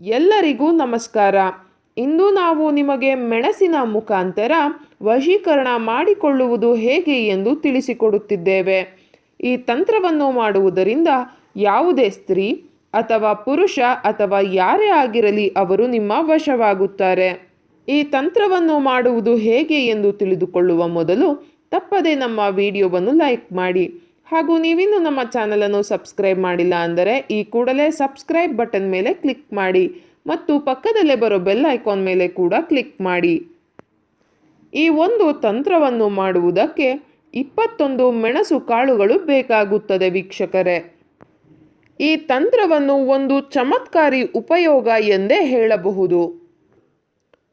ಎಲ್ಲರಿಗೂ ನಮಸ್ಕಾರ. ಇಂದು ನಾವು ನಿಮಗೆ ಮೆಣಸಿನ ಮುಖಾಂತರ ವಶೀಕರಣ ಮಾಡಿಕೊಳ್ಳುವುದು ಹೇಗೆ ಎಂದು ತಿಳಿಸಿಕೊಡುತ್ತಿದ್ದೇವೆ. ಈ ತಂತ್ರವನ್ನು ಮಾಡುವುದರಿಂದ ಯಾವುದೇ ಸ್ತ್ರೀ ಅಥವಾ ಪುರುಷ ಅಥವಾ ಯಾರೇ ಆಗಿರಲಿ ಅವರು ನಿಮ್ಮ ವಶವಾಗುತ್ತಾರೆ. ಈ ತಂತ್ರವನ್ನು ಮಾಡುವುದು ಹೇಗೆ ಎಂದು ತಿಳಿದುಕೊಳ್ಳುವ ಮೊದಲು ತಪ್ಪದೆ ನಮ್ಮ ವಿಡಿಯೋವನ್ನು ಲೈಕ್ ಮಾಡಿ. ಹಾಗೂ ನೀವಿನ್ನು ನಮ್ಮ ಚಾನಲನ್ನು ಸಬ್ಸ್ಕ್ರೈಬ್ ಮಾಡಿಲ್ಲ ಅಂದರೆ ಈ ಕೂಡಲೇ ಸಬ್ಸ್ಕ್ರೈಬ್ ಬಟನ್ ಮೇಲೆ ಕ್ಲಿಕ್ ಮಾಡಿ ಮತ್ತು ಪಕ್ಕದಲ್ಲೇ ಬರೋ ಬೆಲ್ ಐಕಾನ್ ಮೇಲೆ ಕೂಡ ಕ್ಲಿಕ್ ಮಾಡಿ. ಈ ಒಂದು ತಂತ್ರವನ್ನು ಮಾಡುವುದಕ್ಕೆ ಇಪ್ಪತ್ತೊಂದು ಮೆಣಸು ಕಾಳುಗಳು ಬೇಕಾಗುತ್ತದೆ ವೀಕ್ಷಕರೇ. ಈ ತಂತ್ರವನ್ನು ಒಂದು ಚಮತ್ಕಾರಿ ಉಪಯೋಗ ಎಂದೇ ಹೇಳಬಹುದು.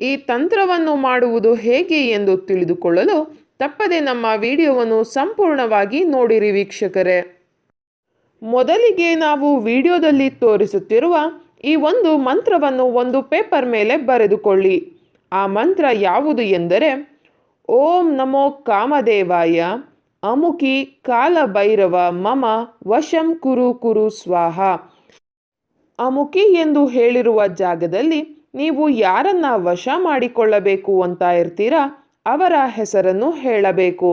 ಈ ತಂತ್ರವನ್ನು ಮಾಡುವುದು ಹೇಗೆ ಎಂದು ತಿಳಿದುಕೊಳ್ಳಲು ತಪ್ಪದೆ ನಮ್ಮ ವಿಡಿಯೋವನ್ನು ಸಂಪೂರ್ಣವಾಗಿ ನೋಡಿರಿ ವೀಕ್ಷಕರೇ. ಮೊದಲಿಗೆ ನಾವು ವಿಡಿಯೋದಲ್ಲಿ ತೋರಿಸುತ್ತಿರುವ ಈ ಒಂದು ಮಂತ್ರವನ್ನು ಒಂದು ಪೇಪರ್ ಮೇಲೆ ಬರೆದುಕೊಳ್ಳಿ. ಆ ಮಂತ್ರ ಯಾವುದು ಎಂದರೆ, ಓಂ ನಮೋ ಕಾಮದೇವಾಯ ಅಮುಕಿ ಕಾಲಭೈರವ ಮಮ ವಶಂ ಕುರು ಕುರು ಸ್ವಾಹ. ಅಮುಕಿ ಎಂದು ಹೇಳಿರುವ ಜಾಗದಲ್ಲಿ ನೀವು ಯಾರನ್ನ ವಶ ಮಾಡಿಕೊಳ್ಳಬೇಕು ಅಂತ ಇರ್ತೀರಾ? ಅವರ ಹೆಸರನ್ನು ಹೇಳಬೇಕು.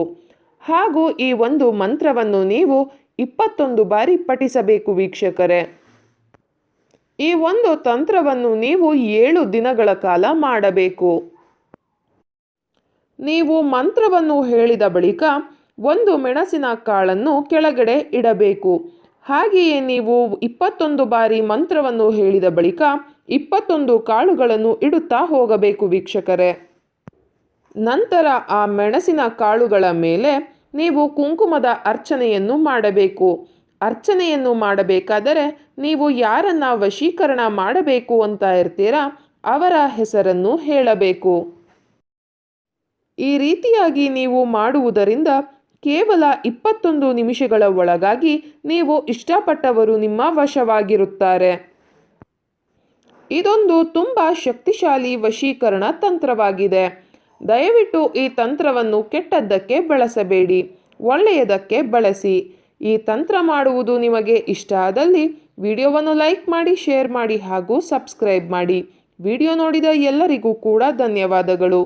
ಹಾಗೂ ಈ ಒಂದು ಮಂತ್ರವನ್ನು ನೀವು ಇಪ್ಪತ್ತೊಂದು ಬಾರಿ ಪಠಿಸಬೇಕು ವೀಕ್ಷಕರೇ. ಈ ಒಂದು ತಂತ್ರವನ್ನು ನೀವು ಏಳು ದಿನಗಳ ಕಾಲ ಮಾಡಬೇಕು. ನೀವು ಮಂತ್ರವನ್ನು ಹೇಳಿದ ಬಳಿಕ ಒಂದು ಮೆಣಸಿನ ಕಾಳನ್ನು ಕೆಳಗಡೆ ಇಡಬೇಕು. ಹಾಗೆಯೇ ನೀವು ಇಪ್ಪತ್ತೊಂದು ಬಾರಿ ಮಂತ್ರವನ್ನು ಹೇಳಿದ ಬಳಿಕ ಇಪ್ಪತ್ತೊಂದು ಕಾಳುಗಳನ್ನು ಇಡುತ್ತಾ ಹೋಗಬೇಕು ವೀಕ್ಷಕರೇ. ನಂತರ ಆ ಮೆಣಸಿನ ಕಾಳುಗಳ ಮೇಲೆ ನೀವು ಕುಂಕುಮದ ಅರ್ಚನೆಯನ್ನು ಮಾಡಬೇಕು. ಅರ್ಚನೆಯನ್ನು ಮಾಡಬೇಕಾದರೆ ನೀವು ಯಾರನ್ನ ವಶೀಕರಣ ಮಾಡಬೇಕು ಅಂತ ಇರ್ತೀರಾ ಅವರ ಹೆಸರನ್ನು ಹೇಳಬೇಕು. ಈ ರೀತಿಯಾಗಿ ನೀವು ಮಾಡುವುದರಿಂದ ಕೇವಲ ಇಪ್ಪತ್ತೊಂದು ನಿಮಿಷಗಳ ಒಳಗಾಗಿ ನೀವು ಇಷ್ಟಪಟ್ಟವರು ನಿಮ್ಮ ವಶವಾಗಿರುತ್ತಾರೆ. ಇದೊಂದು ತುಂಬ ಶಕ್ತಿಶಾಲಿ ವಶೀಕರಣ ತಂತ್ರವಾಗಿದೆ. ದಯವಿಟ್ಟು ಈ ತಂತ್ರವನ್ನು ಕೆಟ್ಟದ್ದಕ್ಕೆ ಬಳಸಬೇಡಿ, ಒಳ್ಳೆಯದಕ್ಕೆ ಬಳಸಿ. ಈ ತಂತ್ರ ಮಾಡುವುದು ನಿಮಗೆ ಇಷ್ಟ ಆದಲ್ಲಿ ವಿಡಿಯೋವನ್ನು ಲೈಕ್ ಮಾಡಿ, ಶೇರ್ ಮಾಡಿ ಹಾಗೂ ಸಬ್ಸ್ಕ್ರೈಬ್ ಮಾಡಿ. ವಿಡಿಯೋ ನೋಡಿದ ಎಲ್ಲರಿಗೂ ಕೂಡ ಧನ್ಯವಾದಗಳು.